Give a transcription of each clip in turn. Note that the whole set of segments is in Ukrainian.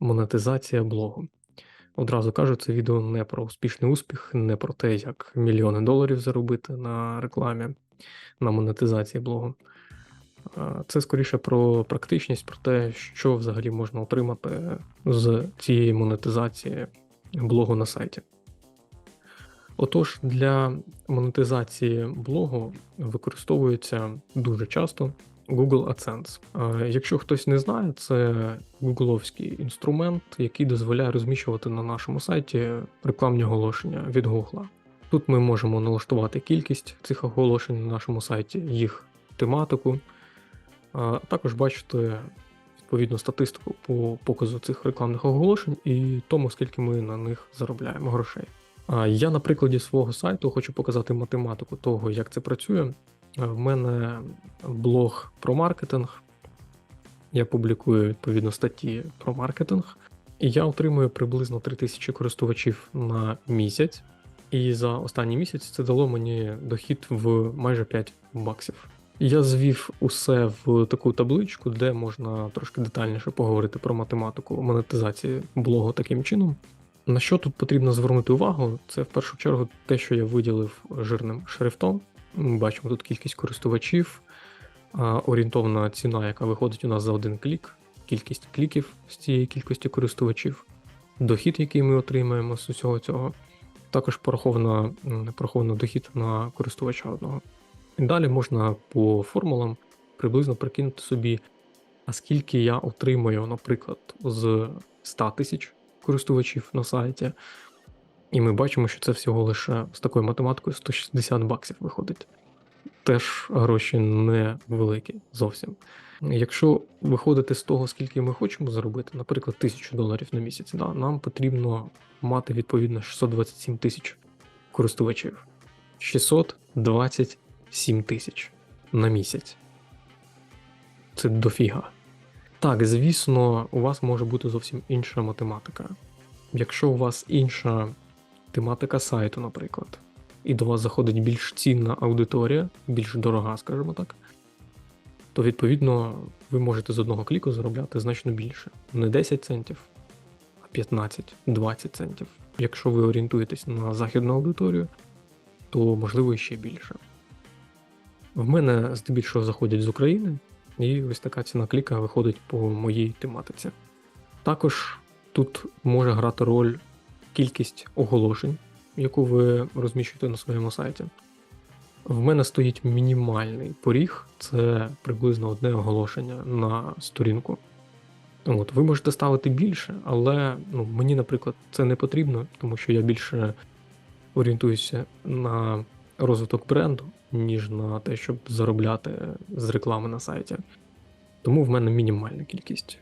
Монетизація блогу. Одразу кажу, це відео не про успішний успіх, не про те, як мільйони доларів заробити на рекламі, на монетизації блогу. Це скоріше про практичність, про те, що взагалі можна отримати з цієї монетизації блогу на сайті. Отож, для монетизації блогу використовується дуже часто Google AdSense. Якщо хтось не знає, це гугловський інструмент, який дозволяє розміщувати на нашому сайті рекламні оголошення від Google. Тут ми можемо налаштувати кількість цих оголошень на нашому сайті, їх тематику, а також бачити відповідну статистику по показу цих рекламних оголошень і тому, скільки ми на них заробляємо грошей. Я на прикладі свого сайту хочу показати математику того, як це працює. В мене блог про маркетинг. Я публікую відповідно статті про маркетинг, і я отримую приблизно 3000 користувачів на місяць. І за останній місяць це дало мені дохід в майже 5 баксів. Я звів усе в таку табличку, де можна трошки детальніше поговорити про математику монетизації блогу таким чином. На що тут потрібно звернути увагу, це в першу чергу те, що я виділив жирним шрифтом. Ми бачимо тут кількість користувачів, орієнтовна ціна, яка виходить у нас за один клік, кількість кліків з цієї кількості користувачів, дохід, який ми отримаємо з усього цього. Також пораховано, пораховано дохід на користувача одного. І далі можна по формулам приблизно прикинути собі, а скільки я отримаю, наприклад, з 100 тисяч користувачів на сайті. І ми бачимо, що це всього лише з такою математикою 160 баксів виходить. Теж гроші не великі зовсім. Якщо виходити з того, скільки ми хочемо заробити, наприклад, 1000 доларів на місяць, да, нам потрібно мати відповідно 627 тисяч користувачів. 627 тисяч на місяць. Це дофіга. Так, звісно, у вас може бути зовсім інша математика. Якщо у вас інша тематика сайту, наприклад, і до вас заходить більш цінна аудиторія, більш дорога, скажімо так, то відповідно ви можете з одного кліку заробляти значно більше. Не 10 центів, а 15-20 центів. Якщо ви орієнтуєтесь на західну аудиторію, то можливо ще більше. В мене здебільшого заходять з України, і ось така ціна кліка виходить по моїй тематиці. Також тут може грати роль кількість оголошень, яку ви розміщуєте на своєму сайті. В мене стоїть мінімальний поріг, це приблизно одне оголошення на сторінку. От, Ви можете ставити більше, але ну, мені, наприклад, це не потрібно, тому що я більше орієнтуюся на розвиток бренду, ніж на те, щоб заробляти з реклами на сайті. Тому в мене мінімальна кількість.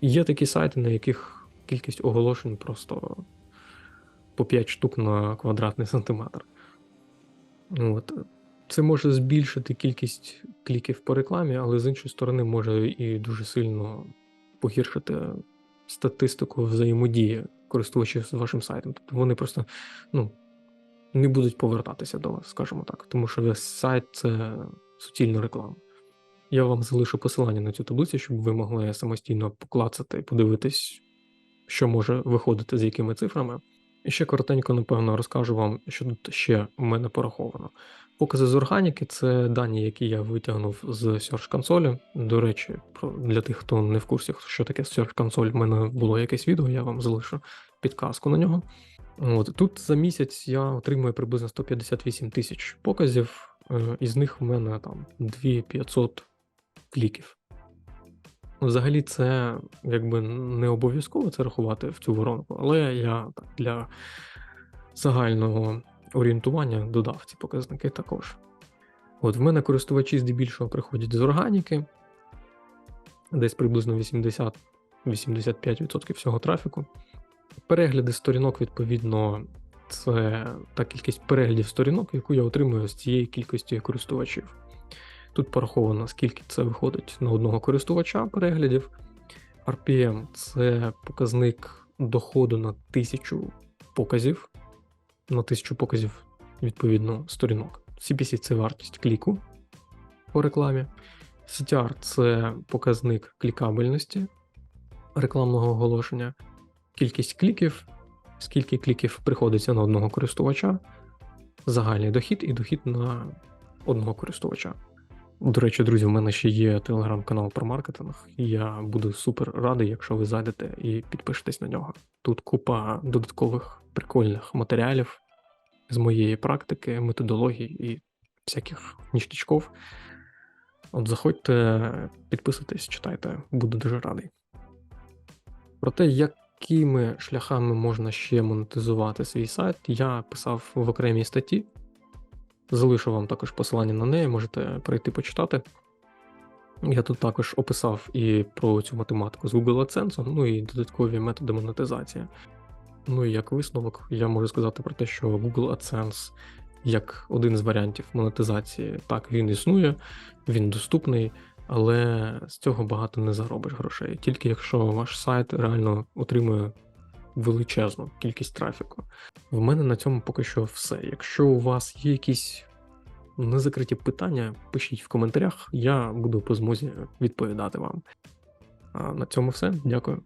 Є такі сайти, на яких кількість оголошень просто по 5 штук на квадратний сантиметр. От. Це може збільшити кількість кліків по рекламі, але з іншої сторони, може і дуже сильно погіршити статистику взаємодії користувачів з вашим сайтом. Тобто вони просто ну, не будуть повертатися до вас, скажімо так, тому що весь сайт це суцільна реклама. Я вам залишу посилання на цю таблицю, щоб ви могли самостійно поклацати і подивитись, що може виходити з якими цифрами. Ще коротенько, напевно, розкажу вам, що тут ще у мене пораховано. Покази з органіки це дані, які я витягнув з Search Console. До речі, для тих, хто не в курсі, що таке Search Console, в мене було якесь відео, я вам залишу підказку на нього. От Тут за місяць я отримую приблизно 158 тисяч показів, е, із них в мене там 2500 кліків. Взагалі, це якби не обов'язково це рахувати в цю воронку, але я так для загального орієнтування додав ці показники також. От в мене користувачі здебільшого приходять з органіки, десь приблизно 80-85% всього трафіку. Перегляди сторінок, відповідно, це та кількість переглядів сторінок, яку я отримую з цієї кількості користувачів. Тут пораховано, скільки це виходить на одного користувача переглядів. RPM це показник доходу на тисячу показів, на тисячу показів, відповідно, сторінок. CPC це вартість кліку по рекламі. CTR це показник клікабельності. рекламного оголошення, кількість кліків, скільки кліків приходиться на одного користувача, загальний дохід і дохід на одного користувача. До речі, друзі, в мене ще є телеграм-канал про маркетинг. Я буду супер радий, якщо ви зайдете і підпишетесь на нього. Тут купа додаткових прикольних матеріалів з моєї практики, методології і всяких ніштячков. От заходьте, підписуйтесь, читайте, буду дуже радий. Про те, якими шляхами можна ще монетизувати свій сайт, я писав в окремій статті. Залишу вам також посилання на неї, можете прийти почитати. Я тут також описав і про цю математику з Google AdSense, ну і додаткові методи монетизації. Ну і як висновок, я можу сказати про те, що Google AdSense як один з варіантів монетизації, так, він існує, він доступний, але з цього багато не заробиш грошей. Тільки якщо ваш сайт реально отримує величезну кількість трафіку. В мене на цьому поки що все. Якщо у вас є якісь незакриті питання, пишіть в коментарях, я буду по змозі відповідати вам. А на цьому все. Дякую.